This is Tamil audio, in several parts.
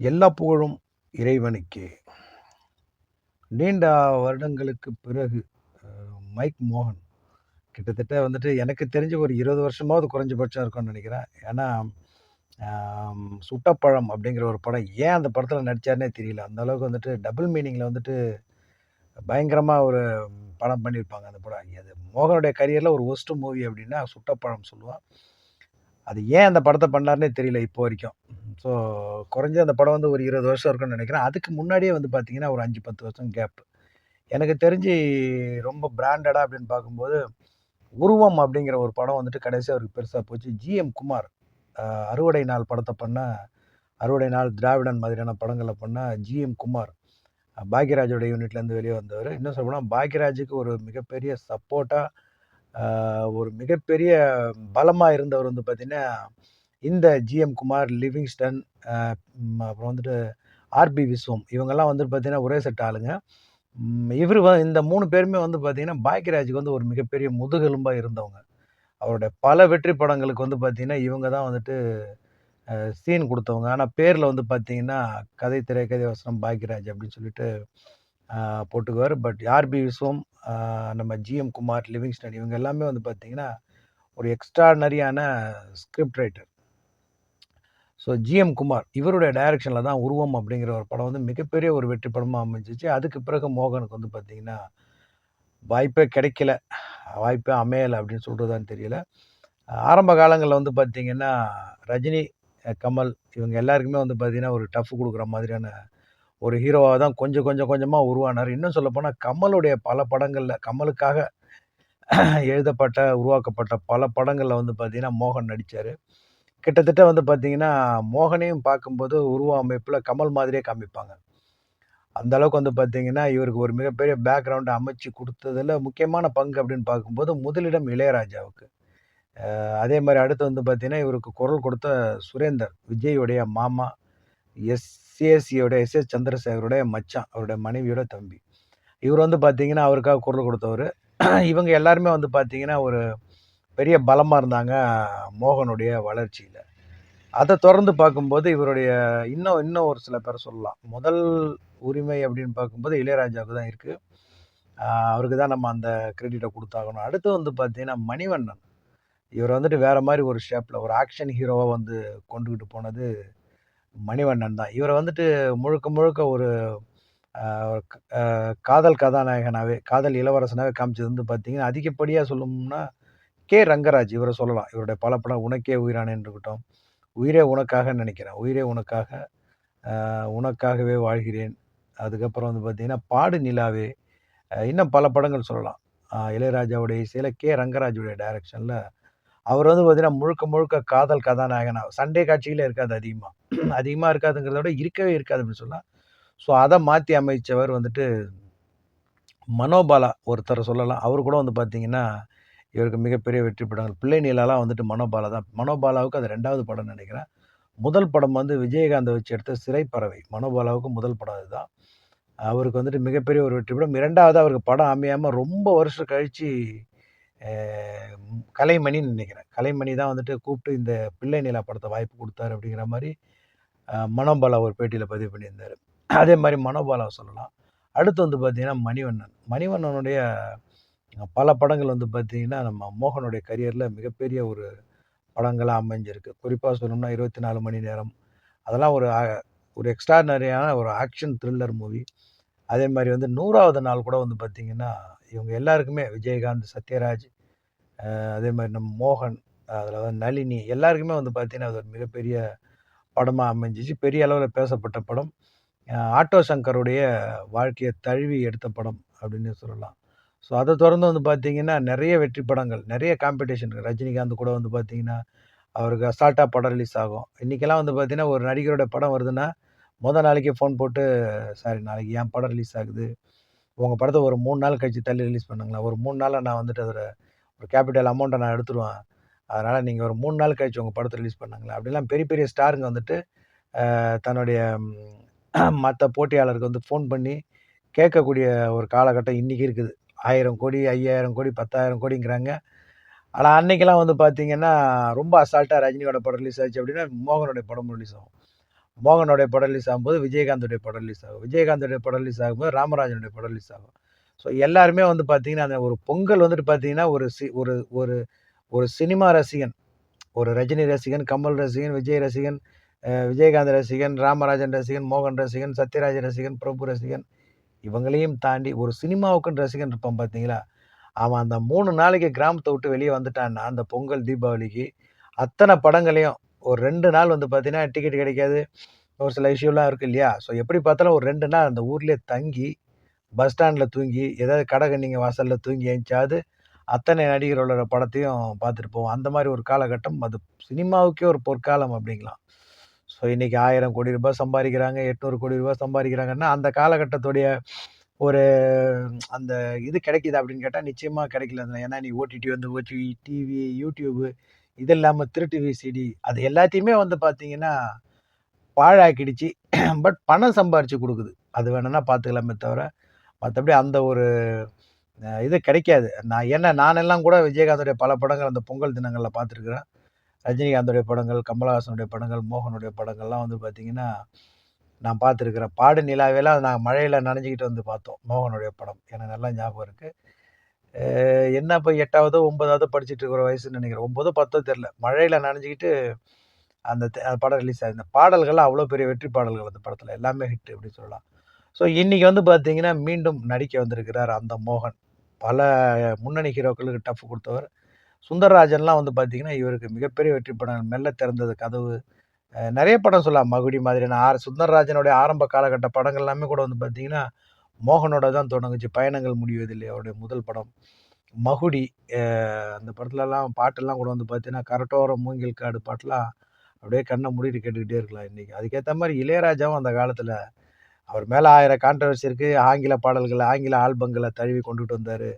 எல்லா புகழும் இறைவனுக்கே. நீண்ட வருடங்களுக்கு பிறகு மைக் மோகன் கிட்டத்தட்ட வந்துட்டு எனக்கு தெரிஞ்ச ஒரு 20 வருஷமாவது குறைஞ்சபட்சம் இருக்கும்னு நினைக்கிறேன் ஏன்னா, "சுட்டப்பழம்" அப்படிங்கிற ஒரு படம் ஏன் அந்த படத்தில் நடிச்சாருன்னே தெரியல. அந்த அளவுக்கு வந்துட்டு டபுள் மீனிங்கில் வந்துட்டு பயங்கரமாக ஒரு படம் பண்ணியிருப்பாங்க அந்த படம். அது மோகனுடைய கரியரில் ஒரு ஒஸ்ட்டு மூவி அப்படின்னா "சுட்டப்பழம்" சொல்லுவான் அது ஏன் அந்த படத்தை பண்ணார்னே தெரியல இப்போ வரைக்கும். ஸோ குறைஞ்ச அந்த படம் வந்து ஒரு 20 வருஷம் இருக்கும்னு நினைக்கிறேன் அதுக்கு முன்னாடியே வந்து பார்த்தீங்கன்னா, ஒரு 5, 10 வருஷம் கேப். எனக்கு தெரிஞ்சு ரொம்ப பிராண்டடாக அப்படின்னு பார்க்கும்போது, "உருவம்" அப்படிங்கிற ஒரு படம் வந்துட்டு கடைசியாக அவருக்கு பெருசாக போச்சு. ஜி.எம். குமார் "அறுவடை நாள்" படத்தை பண்ண "அறுவடை நாள்", "திராவிடன்" மாதிரியான படங்களை பண்ண ஜி.எம். குமார். பாக்யராஜோட யூனிட்லேருந்து வெளியே வந்தவர் இன்னும் சொல்லப்போனால் பாக்யராஜுக்கு ஒரு மிகப்பெரிய சப்போர்ட்டாக ஒரு மிகப்பெரிய பலமாக இருந்தவர் வந்து பார்த்திங்கன்னா இந்த ஜி.எம். குமார், லிவிங்ஸ்டன் அப்புறம் வந்துட்டு ஆர்.பி. விஸ்வம். இவங்கெல்லாம் வந்துட்டு பார்த்தீங்கன்னா, ஒரே செட் ஆளுங்க. இவர் இவரு இந்த மூணு பேருமே வந்து பார்த்திங்கன்னா பாக்கியராஜுக்கு வந்து ஒரு மிகப்பெரிய முதுகெலும்பாக இருந்தவங்க. அவருடைய பல வெற்றி படங்களுக்கு வந்து பார்த்திங்கன்னா இவங்க தான் வந்துட்டு சீன் கொடுத்தவங்க ஆனால் பேரில் வந்து பார்த்திங்கன்னா கதை, திரைக்கதை, வசனம் பாக்கியராஜ் அப்படின்னு சொல்லிட்டு போட்டுக்குவார் பட் ஆர்.பி. விஸ்வம், நம்ம ஜி.எம். குமார், லிவிங்ஸ்டன் இவங்க எல்லாமே வந்து பார்த்திங்கன்னா ஒரு எக்ஸ்ட்ரானரியான script writer. So GM. Kumar இவருடைய டைரக்ஷனில் தான் "உருவம்" அப்படிங்கிற ஒரு படம் வந்து மிகப்பெரிய ஒரு வெற்றி படமாக அமைஞ்சிச்சு அதுக்கு பிறகு மோகனுக்கு வந்து பார்த்திங்கன்னா வாய்ப்பே கிடைக்கல. வாய்ப்பே அமையலை அப்படின்னு சொல்கிறதான்னு தெரியல. ஆரம்ப காலங்களில் வந்து பார்த்திங்கன்னா ரஜினி, கமல் இவங்க எல்லாருக்குமே வந்து பார்த்திங்கன்னா ஒரு டஃப் கொடுக்குற மாதிரியான ஒரு ஹீரோவாக தான் கொஞ்சம் கொஞ்சம் கொஞ்சமாக உருவானார் இன்னும் சொல்லப்போனால் கமலுடைய பல படங்களில் கமலுக்காக எழுதப்பட்ட, உருவாக்கப்பட்ட பல படங்களில் வந்து பார்த்திங்கன்னா மோகன் நடித்தார் கிட்டத்தட்ட வந்து பார்த்திங்கன்னா மோகனையும் பார்க்கும்போது உருவ அமைப்பில் கமல் மாதிரியே காமிப்பாங்க. அந்த அளவுக்கு வந்து பார்த்தீங்கன்னா, இவருக்கு ஒரு மிகப்பெரிய பேக்ரவுண்டை அமைச்சு கொடுத்ததில் முக்கியமான பங்கு அப்படின்னு பார்க்கும்போது, முதலிடம் இளையராஜாவுக்கு. அதே மாதிரி அடுத்து வந்து பார்த்திங்கன்னா இவருக்கு குரல் கொடுத்த சுரேந்தர், விஜயுடைய மாமா, எஸ் சிஎஸ்சியோட எஸ் எஸ் சந்திரசேகருடைய மச்சான். அவருடைய மனைவியோட தம்பி. இவர் வந்து பார்த்தீங்கன்னா, அவருக்காக குரல் கொடுத்தவர் இவங்க எல்லாருமே வந்து பார்த்தீங்கன்னா, ஒரு பெரிய பலமாக இருந்தாங்க மோகனுடைய வளர்ச்சியில் அதை தொடர்ந்து பார்க்கும்போது, இவருடைய இன்னும் இன்னும் ஒரு சில பேர் சொல்லலாம். முதல் உரிமை அப்படின்னு பார்க்கும்போது இளையராஜாவுக்கு தான் இருக்குது அவருக்கு தான் நம்ம அந்த கிரெடிட்டை கொடுத்தாகணும் அடுத்து வந்து பார்த்தீங்கன்னா, மணிவண்ணன். இவர் வந்துட்டு வேறு மாதிரி ஒரு ஷேப்பில் ஒரு ஆக்ஷன் ஹீரோவாக வந்து கொண்டுக்கிட்டு போனது மணிவண்ணன் தான். இவரை வந்துட்டு முழுக்க முழுக்க ஒரு காதல் கதாநாயகனாகவே காதல் இளவரசனாகவே காமிச்சது வந்து பார்த்தீங்கன்னா, அதிகப்படியாக சொல்லணும்னா கே. ரங்கராஜ் இவரை சொல்லலாம். இவருடைய பல படம் "உனக்கே உயிரானேன்" இருக்கட்டும், "உயிரே உனக்காக நினைக்கிறேன் "உயிரே உனக்காக", "உனக்காகவே வாழ்கிறேன்", அதுக்கப்புறம் வந்து பார்த்திங்கன்னா "பாடு நிலாவே", இன்னும் பல படங்கள் சொல்லலாம். இளையராஜாவுடைய இசையில் கே. ரங்கராஜுடைய டைரக்ஷனில் அவர் வந்து பார்த்தீங்கன்னா, முழுக்க முழுக்க காதல் கதாநாயகனா சண்டை காட்சிகளே இருக்காது அதிகமா. அதிகமா இருக்காதுங்கிறத விட இருக்கவே இருக்காது அப்படின்னு சொல்லலாம். ஸோ அத மாத்தி அமைச்சவர் வந்துட்டு மனோபாலா ஒருத்தர சொல்லலாம். அவரு கூட வந்து பார்த்தீங்கன்னா, இவருக்கு மிகப்பெரிய வெற்றி படங்கள். பிள்ளை நிலாலாம் வந்துட்டு மனோபாலா தான். மனோபாலாவுக்கு அது 2வது படம்னு நெனைக்கிறேன். முதல் படம் வந்து விஜயகாந்த வச்சு எடுத்த சிறைப்பறவை. மனோபாலாவுக்கு முதல் படம் அதுதான். அவருக்கு வந்துட்டு மிகப்பெரிய ஒரு வெற்றி படம். 2வது அவருக்கு படம் அமையாம ரொம்ப வருஷம் கழிச்சு அ கலைமணின்னு நினைக்கிறேன் கலைமணி தான் வந்துட்டு கூப்பிட்டு இந்த பிள்ளை நிலா படத்தை வாய்ப்பு கொடுத்தாரு அப்படிங்கிற மாதிரி மனோபாலா ஒரு பேட்டியில் பதிவு பண்ணியிருந்தாரு. அதே மாதிரி மனோபாலா சொல்லலாம். அடுத்து வந்து பார்த்தீங்கன்னா, மணிவண்ணன். மணிவண்ணனுடைய பல படங்கள் வந்து பார்த்திங்கன்னா நம்ம மோகனுடைய கரியரில் மிகப்பெரிய ஒரு படங்களாக அமைஞ்சிருக்கு. குறிப்பாக சொல்லணும்னா 24 மணி நேரம். அதெல்லாம் ஒரு ஒரு எக்ஸ்ட்ரார்டினரியான ஒரு ஆக்ஷன் த்ரில்லர் மூவி. அதே மாதிரி வந்து 100வது நாள் கூட வந்து பார்த்திங்கன்னா இவங்க எல்லாருக்குமே விஜயகாந்த், சத்யராஜ், அதே மாதிரி நம்ம மோகன், அதில் வந்து நளினி எல்லாருக்குமே வந்து பார்த்தீங்கன்னா, அது ஒரு மிகப்பெரிய படமாக அமைஞ்சிச்சு பெரிய அளவில் பேசப்பட்ட படம். ஆட்டோ சங்கருடைய வாழ்க்கையை தழுவி எடுத்த படம் அப்படின்னு சொல்லலாம். ஸோ அதை தொடர்ந்து வந்து பார்த்தீங்கன்னா, நிறைய வெற்றி படங்கள், நிறைய காம்படிஷன் ரஜினிகாந்த் கூட வந்து பார்த்திங்கன்னா அவருக்கு அசால்ட்டாக படம் ரிலீஸ் ஆகும். இன்றைக்கெல்லாம் வந்து பார்த்தீங்கன்னா, ஒரு நடிகரோட படம் வருதுன்னா, முதல் நாளைக்கே ஃபோன் போட்டு, சாரி நாளைக்கு என் படம் ரிலீஸ் ஆகுது. உங்கள் படத்தை ஒரு மூணு நாள் கழிச்சு தள்ளி ரிலீஸ் பண்ணுங்களேன். ஒரு மூணு நாளாக நான் வந்துட்டு அதோட ஒரு கேபிட்டல் அமௌண்ட்டை நான் எடுத்துருவேன். அதனால் நீங்கள் ஒரு மூணு நாள் கழிச்சு உங்கள் படத்தை ரிலீஸ் பண்ணாங்களே அப்படிலாம் பெரிய பெரிய ஸ்டாருங்க வந்துட்டு, தன்னுடைய மற்ற போட்டியாளருக்கு வந்து ஃபோன் பண்ணி கேட்கக்கூடிய ஒரு காலகட்டம் இன்னைக்கு இருக்குது. ஆயிரம் கோடி, 5000 கோடி, 10,000 கோடிங்கிறாங்க. ஆனால் அன்னைக்கெல்லாம் வந்து பார்த்தீங்கன்னா, ரொம்ப அசால்ட்டாக ரஜினியோட படம் ரிலீஸ் ஆச்சு அப்படின்னா, மோகனுடைய படம் ரிலீஸ் ஆகும். மோகனுடைய படம் ரிலீஸ் ஆகும்போது விஜயகாந்தோடைய படம் ரிலீஸ் ஆகும் விஜயகாந்தோடைய படம் ரிலீஸ் ஆகும்போது ராமராஜனுடைய படம் ரிலீஸ் ஆகும் ஸோ எல்லாருமே வந்து பார்த்தீங்கன்னா அந்த ஒரு பொங்கல் வந்துட்டு பார்த்தீங்கன்னா ஒரு சி ஒரு ஒரு ஒரு சினிமா ரசிகன். ஒரு ரஜினி ரசிகன் கமல் ரசிகன் விஜய் ரசிகன் விஜயகாந்த் ரசிகன் ராமராஜன் ரசிகன் மோகன் ரசிகன் சத்யராஜ் ரசிகன் பிரபு ரசிகன். இவங்களையும் தாண்டி ஒரு சினிமாவுக்குன்னு ரசிகன் இருப்பான் பார்த்தீங்களா அவன் அந்த மூணு நாளைக்கு கிராமத்தை விட்டு வெளியே வந்துட்டான்னா அந்த பொங்கல் தீபாவளிக்கு அத்தனை படங்களையும் ஒரு ரெண்டு நாள் வந்து பார்த்தீங்கன்னா டிக்கெட் கிடைக்காது. ஒரு சில இஷ்யூலாம் இருக்கு இல்லையா? ஸோ எப்படி பார்த்தாலும் ஒரு ரெண்டு நாள் அந்த ஊர்லேயே தங்கி பஸ் ஸ்டாண்டில் தூங்கி ஏதாவது நீங்கள் வாசலில் தூங்கி எழுந்தாது அத்தனை நடிகர்களோட படத்தையும் பார்த்துட்டு போவோம். அந்த மாதிரி ஒரு காலகட்டம். அது சினிமாவுக்கே ஒரு பொற்காலம் அப்படிங்களாம் ஸோ இன்றைக்கி ஆயிரம் கோடி ரூபாய் சம்பாதிக்கிறாங்க எட்நூறு கோடி ரூபாய் சம்பாதிக்கிறாங்கன்னா அந்த காலகட்டத்துடைய ஒரு அந்த இது கிடைக்குது அப்படின்னு கேட்டால் நிச்சயமாக கிடைக்கல. ஏன்னா நீ ஓடிடி வந்து ஓடி டிவி யூடியூபு இது இல்லாமல் திருட்டு விசிடி அது எல்லாத்தையுமே வந்து பார்த்தீங்கன்னா பாழாக்கிடுச்சு. பட் பணம் சம்பாரித்து கொடுக்குது. அது வேணும்னா பார்த்துக்கலாமே தவிர மற்றபடி அந்த ஒரு இது கிடைக்காது. நான் என்ன நானெல்லாம் கூட விஜயகாந்தோடைய பல படங்கள் அந்த பொங்கல் தினங்களில் பார்த்துருக்குறேன். ரஜினிகாந்தோடைய படங்கள் கமலஹாசனுடைய படங்கள் மோகனுடைய படங்கள்லாம் வந்து பார்த்தீங்கன்னா நான் பார்த்துருக்குறேன். பாடு நிலாவெல்லாம் நாங்கள் மழையில் நனைஞ்சிக்கிட்டு வந்து பார்த்தோம். மோகனுடைய படம். எனக்கு நல்லா ஞாபகம் இருக்குது என்ன இப்போ எட்டாவதோ ஒன்பதாவது படிச்சுட்டு இருக்கிற வயசுன்னு நினைக்கிறேன். ஒம்பதோ பத்தோ தெரில மழையில் நனைஞ்சிக்கிட்டு அந்த அந்த படம் ரிலீஸ் ஆகுது இந்த பாடல்கள்லாம் அவ்வளோ பெரிய வெற்றி பாடல்கள் அந்த படத்தில். எல்லாமே ஹிட் அப்படின்னு சொல்லலாம். ஸோ இன்றைக்கி வந்து பார்த்திங்கன்னா மீண்டும் நடிக்க வந்திருக்கிறார் அந்த மோகன். பல முன்னணி ஹீரோக்களுக்கு டஃப் கொடுத்தவர். சுந்தரராஜன்லாம் வந்து பார்த்தீங்கன்னா இவருக்கு மிகப்பெரிய வெற்றி படங்கள் மெல்ல திறந்தது கதவு. நிறைய படம் சொல்லலாம். மகுடி மாதிரியான ஆர் சுந்தரராஜனுடைய ஆரம்ப காலகட்ட படங்கள் எல்லாமே கூட வந்து பார்த்திங்கன்னா மோகனோட தான் தொடங்குச்சு. பயணங்கள் முடிவதில்லை அவருடைய முதல் படம். மகுடி அந்த படத்துலலாம் பாட்டெல்லாம் கூட வந்து பார்த்தீங்கன்னா கரட்டோரம் மூங்கில் காடு பாட்டெலாம் அப்படியே கண்ணை மூடிட்டு கேட்டுக்கிட்டே இருக்கலாம் இன்றைக்கி அதுக்கேற்ற மாதிரி இளையராஜாவும் அந்த காலத்தில் அவர் மேலே ஆயிரம் கான்ட்ரவர்சி இருக்குது ஆங்கில பாடல்களை ஆங்கில ஆல்பங்களை தழுவி கொண்டுட்டு வந்தார்.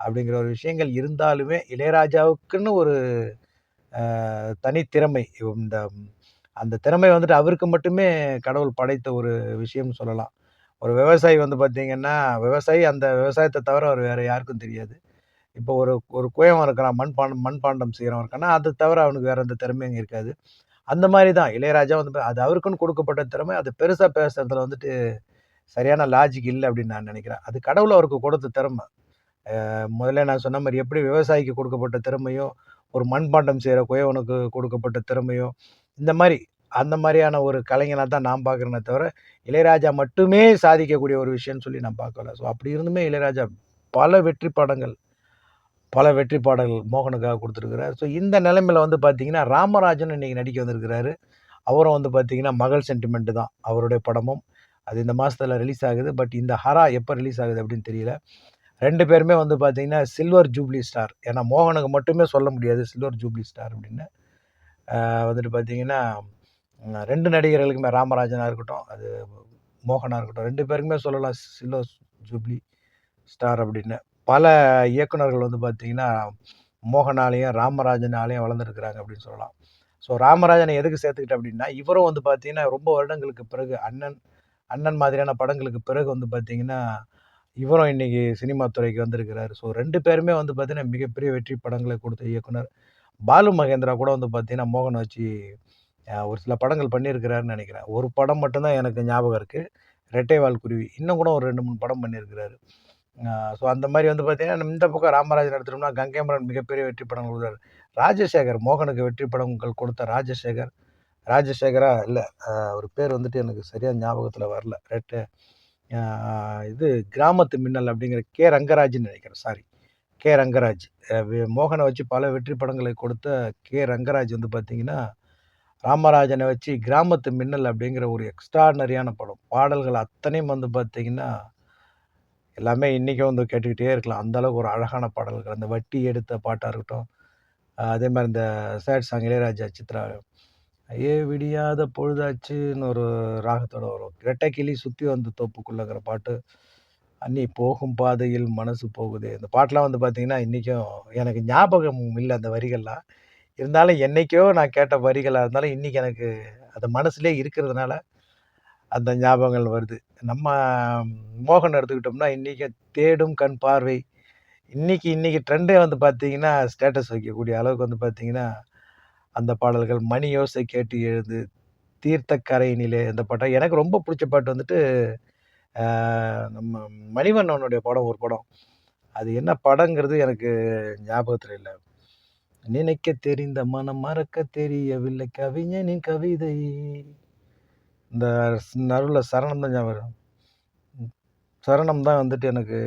அப்படிங்கிற ஒரு விஷயங்கள் இருந்தாலுமே இளையராஜாவுக்குன்னு ஒரு தனித்திறமை. இந்த அந்த திறமை வந்துட்டு அவருக்கு மட்டுமே கடவுள் படைத்த ஒரு விஷயம்னு சொல்லலாம். ஒரு விவசாயி வந்து பார்த்திங்கன்னா விவசாயி அந்த விவசாயத்தை தவிர அவர் வேறு யாருக்கும் தெரியாது. இப்போ ஒரு ஒரு குயவன் இருக்கிறான் மண்பாண்டம் மண்பாண்டம் செய்கிறவன் இருக்கான்னா அது தவிர அவனுக்கு வேறு எந்த திறமையும் இருக்காது. அந்த மாதிரி தான் இளையராஜா வந்து அது அவருக்குன்னு கொடுக்கப்பட்ட திறமை அது பெருசாக பேசுறதுல வந்துட்டு சரியான லாஜிக் இல்லை அப்படின்னு நான் நினைக்கிறேன். அது கடவுள் அவருக்கு கொடுத்த திறமை. முதல்ல நான் சொன்ன மாதிரி எப்படி விவசாயிக்கு கொடுக்கப்பட்ட திறமையோ ஒரு மண்பாண்டம் செய்கிற குயவனுக்கு கொடுக்கப்பட்ட திறமையோ இந்த மாதிரி அந்த மாதிரியான ஒரு கலைஞனாக தான் நான் பார்க்குறேனே தவிர இளையராஜா மட்டுமே சாதிக்கக்கூடிய ஒரு விஷயம்னு சொல்லி நான் பார்க்கல. ஸோ அப்படி இருந்துமே இளையராஜா பல வெற்றி படங்கள் பல வெற்றி பாடல்கள் மோகனுக்காக கொடுத்துருக்குறாரு. ஸோ இந்த நிலைமையில் வந்து பார்த்தீங்கன்னா ராமராஜன் இன்னைக்கு நடிக்க வந்திருக்கிறாரு. அவரும் வந்து பார்த்தீங்கன்னா மகள் சென்டிமெண்ட் தான். அவருடைய படமும் அது இந்த மாதத்தில் ரிலீஸ் ஆகுது. பட் இந்த ஹரா எப்போ ரிலீஸ் ஆகுது அப்படின்னு தெரியல. ரெண்டு பேருமே வந்து பார்த்தீங்கன்னா சில்வர் ஜூப்ளி ஸ்டார் ஏன்னா மோகனுக்கு மட்டுமே சொல்ல முடியாது சில்வர் ஜூப்ளி ஸ்டார் அப்படின்னு. வந்துட்டு பார்த்தீங்கன்னா ரெண்டு நடிகர்களுக்குமே ராமராஜனாக இருக்கட்டும் அது மோகனாக இருக்கட்டும் ரெண்டு பேருக்குமே சொல்லலாம் சில்வர் ஜூப்ளி ஸ்டார் அப்படின்னு. பல இயக்குனர்கள் வந்து பார்த்தீங்கன்னா மோகனாலையும் ராமராஜனாலையும் வளர்ந்துருக்குறாங்க அப்படின்னு சொல்லலாம். ஸோ ராமராஜனை எதுக்கு சேர்த்துக்கிட்டேன் அப்படின்னா இவரும் வந்து பார்த்தீங்கன்னா ரொம்ப வருடங்களுக்கு பிறகு அண்ணன் அண்ணன் மாதிரியான படங்களுக்கு பிறகு வந்து பார்த்தீங்கன்னா இவரும் இன்னைக்கு சினிமா துறைக்கு வந்திருக்கிறாரு. ஸோ ரெண்டு பேருமே வந்து பார்த்தீங்கன்னா மிகப்பெரிய வெற்றி படங்களை கொடுத்த இயக்குனர். பாலு மகேந்திரா கூட வந்து பார்த்தீங்கன்னா மோகன் வச்சு ஒரு சில படங்கள் பண்ணியிருக்கிறாருன்னு நினைக்கிறேன். ஒரு படம் மட்டும்தான் எனக்கு ஞாபகம் இருக்குது ரெட்டைவால் குருவி. இன்னும் கூட ஒரு ரெண்டு மூணு படம் பண்ணியிருக்கிறாரு. ஸோ அந்த மாதிரி வந்து பார்த்தீங்கன்னா நம்ம இந்த பக்கம் ராமராஜன் எடுத்துட்டோம்னா கங்கைமரன் மிகப்பெரிய வெற்றி படம் கொடுத்தாரு ராஜசேகர் மோகனுக்கு வெற்றி படங்கள் கொடுத்த ராஜசேகர். ராஜசேகரா? இல்லை அவர் பேர் வந்துட்டு எனக்கு சரியாக ஞாபகத்தில் வரல. ரெட்டு இது கிராமத்து மின்னல் அப்படிங்கிற கே. ரங்கராஜ்னு நினைக்கிறேன். Sorry K. ரங்கராஜ். மோகனை வச்சு பல வெற்றி படங்களை கொடுத்த கே. ரங்கராஜ் வந்து பார்த்திங்கன்னா ராமராஜனை வச்சு கிராமத்து மின்னல் அப்படிங்கிற ஒரு எக்ஸ்ட்ராடனரியான படம். பாடல்கள் அத்தனையும் வந்து பார்த்தீங்கன்னா எல்லாமே இன்றைக்கும் வந்து கேட்டுக்கிட்டே இருக்கலாம். அந்தளவுக்கு ஒரு அழகான பாடல்கள். அந்த வட்டி எடுத்த பாட்டாக இருக்கட்டும். அதே மாதிரி இந்த சேட் சாங் இளையராஜா சித்ரா. ஏ விடியாத பொழுதாச்சுன்னு ஒரு ராகத்தோட வரும். ரெட்டை கிளி சுற்றி வந்து தோப்புக்குள்ளங்கிற பாட்டு. அன்னி போகும் பாதையில் மனசு போகுது. இந்த பாட்டெலாம் வந்து பார்த்திங்கன்னா இன்றைக்கும் எனக்கு ஞாபகம் இல்லை அந்த வரிகள்லாம். இருந்தாலும் என்னைக்கோ நான் கேட்ட வரிகளாக இருந்தாலும் இன்றைக்கி எனக்கு அது மனசுலேயே இருக்கிறதுனால அந்த ஞாபகங்கள் வருது. நம்ம மோகன் எடுத்துக்கிட்டோம்னா இன்றைக்கி தேடும் கண் பார்வை. இன்றைக்கி இன்னைக்கு ட்ரெண்டே வந்து பார்த்தீங்கன்னா ஸ்டேட்டஸ் வைக்கக்கூடிய அளவுக்கு வந்து பார்த்தீங்கன்னா அந்த பாடல்கள் மணி யோசை கேட்டு எழுது தீர்த்தக்கரையினிலே இந்த பாட்டம் எனக்கு ரொம்ப பிடிச்ச பாட்டு வந்துட்டு நம்ம மணிவண்ணனுடைய படம் ஒரு படம். அது என்ன படங்கிறது எனக்கு ஞாபகத்தில் இல்லை. நினைக்க தெரிந்த மனம் மறக்க தெரியவில்லை கவிஞனின் கவிதை. இந்த நடுவில் சரணம் தான் ஞாபகம் வரும். சரணம் தான் வந்துட்டு எனக்கு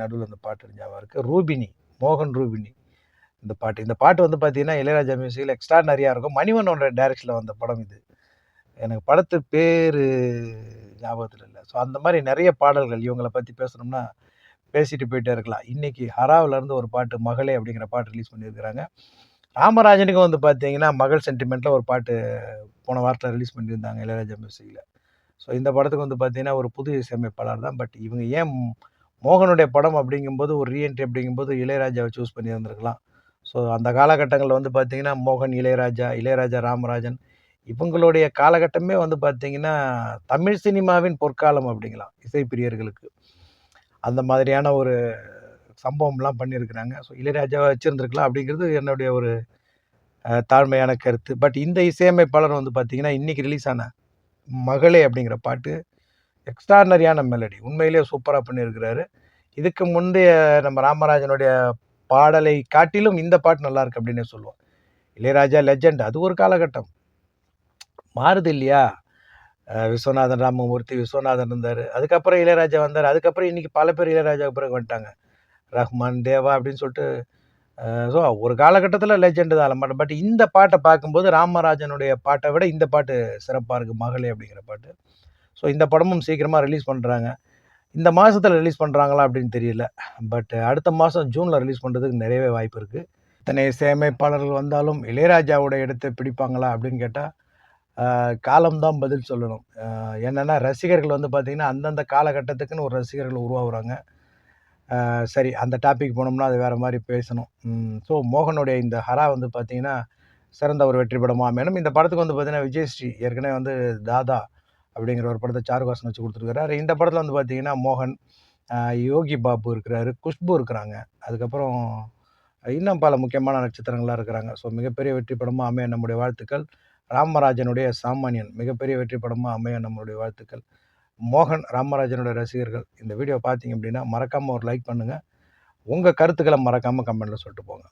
நடுவில் அந்த பாட்டு ஞாபகம் இருக்குது ரூபினி மோகன் ரூபினி இந்த பாட்டு. இந்த பாட்டு வந்து பார்த்தீங்கன்னா இளையராஜா மியூசிக்கில் நிறையா இருக்கும். மணிவனோட டைரக்ஷனில் வந்த படம் இது. எனக்கு படத்து பேர் ஞாபகத்தில் இல்லை. ஸோ அந்த மாதிரி நிறைய பாடல்கள் இவங்களை பற்றி பேசணும்னா பேசிட்டு போயிட்டே இருக்கலாம். இன்றைக்கி ஹராவிலேருந்து ஒரு பாட்டு மகளே அப்படிங்கிற பாட்டு ரிலீஸ் பண்ணியிருக்கிறாங்க. ராமராஜனுக்கும் வந்து பார்த்தீங்கன்னா மகள் சென்டிமெண்ட்டில் ஒரு பாட்டு போன வாரத்தில் ரிலீஸ் பண்ணியிருந்தாங்க இளையராஜா மியூசிக்கில் ஸோ இந்த படத்துக்கு வந்து பார்த்தீங்கன்னா ஒரு புது இசையமைப்பாளர் தான். பட் இவங்க ஏன் மோகனுடைய படம் அப்படிங்கும்போது ஒரு ரீஎன்ட்ரி அப்படிங்கும்போது இளையராஜாவை சூஸ் பண்ணியிருந்திருக்கலாம். ஸோ அந்த காலகட்டங்களில் வந்து பார்த்திங்கன்னா மோகன் இளையராஜா இளையராஜா ராமராஜன் இவங்களுடைய காலகட்டமே வந்து பார்த்திங்கன்னா தமிழ் சினிமாவின் பொற்காலம் அப்படிங்கலாம் இசைப்பிரியர்களுக்கு அந்த மாதிரியான ஒரு சம்பவம்லாம் பண்ணியிருக்கிறாங்க. ஸோ இளையராஜாவை வச்சுருந்துருக்கலாம் அப்படிங்கிறது என்னுடைய ஒரு தாழ்மையான கருத்து. பட் இந்த இசையமைப்பாளர் வந்து பார்த்திங்கன்னா இன்றைக்கி ரிலீஸ் ஆன மகளே அப்படிங்கிற பாட்டு எக்ஸ்ட்ரானரியான மெலடி உண்மையிலேயே சூப்பராக பண்ணியிருக்கிறாரு. இதுக்கு முந்தைய நம்ம ராமராஜனுடைய பாடலை காட்டிலும் இந்த பாட்டு நல்லாயிருக்கு அப்படின்னு அப்படின்னே சொல்லுவோம். இளையராஜா லெஜெண்ட் அது ஒரு காலகட்டம். மாறுது இல்லையா? விஸ்வநாதன் ராமமூர்த்தி விஸ்வநாதன் இருந்தார். அதுக்கப்புறம் இளையராஜா வந்தார். அதுக்கப்புறம் இன்றைக்கி பல பேர் இளையராஜா பிறகு வந்துட்டாங்க. ரஹ்மான் தேவா அப்படின்னு சொல்லிட்டு ஸோ ஒரு காலகட்டத்தில் லெஜெண்டு தான் பட் பட் இந்த பாட்டை பார்க்கும்போது ராமராஜனுடைய பாட்டை விட இந்த பாட்டு சிறப்பாக இருக்குது மகளே அப்படிங்கிற பாட்டு. ஸோ இந்த படமும் சீக்கிரமாக ரிலீஸ் பண்ணுறாங்க இந்த மாதத்தில் ரிலீஸ் பண்ணுறாங்களா அப்படின்னு தெரியல. பட் அடுத்த மாதம் ஜூனில் ரிலீஸ் பண்ணுறதுக்கு நிறையவே வாய்ப்பு இருக்குது இத்தனை சேமைப்பாளர்கள் வந்தாலும் இளையராஜாவோட இடத்தை பிடிப்பாங்களா அப்படின்னு கேட்டால் காலம்தான் பதில் சொல்லணும். என்னென்னா ரசிகர்கள் வந்து பார்த்திங்கன்னா அந்தந்த காலகட்டத்துக்குன்னு ஒரு ரசிகர்கள் உருவாகுறாங்க. சரி அந்த டாபிக் போனோம்னா அது வேறு மாதிரி பேசணும். ஸோ மோகனுடைய இந்த ஹரா வந்து பார்த்திங்கன்னா சிறந்த ஒரு வெற்றி படமாக மேலும் இந்த படத்துக்கு வந்து பார்த்திங்கன்னா விஜயஸ்ரீ ஏற்கனவே வந்து தாதா அப்படிங்கிற ஒரு படத்தை சாருகாசன் வச்சு கொடுத்துருக்காரு இந்த படத்தில் வந்து பார்த்திங்கன்னா மோகன் யோகி பாபு இருக்கிறாரு குஷ்பு இருக்கிறாங்க. அதுக்கப்புறம் இன்னும் பல முக்கியமான நட்சத்திரங்களாக இருக்கிறாங்க. ஸோ மிகப்பெரிய வெற்றி படமாக அமைய நம்முடைய வாழ்த்துக்கள். ராமராஜனுடைய சாமானியன் மிகப்பெரிய வெற்றி படமாக அமைய நம்மளுடைய வாழ்த்துக்கள். மோகன் ராமராஜனுடைய ரசிகர்கள். இந்த வீடியோ பார்த்தீங்க அப்படின்னா மறக்காமல் ஒரு லைக் பண்ணுங்கள் உங்கள் கருத்துக்களை மறக்காமல் கமெண்ட்டில் சொல்லிட்டு போங்க.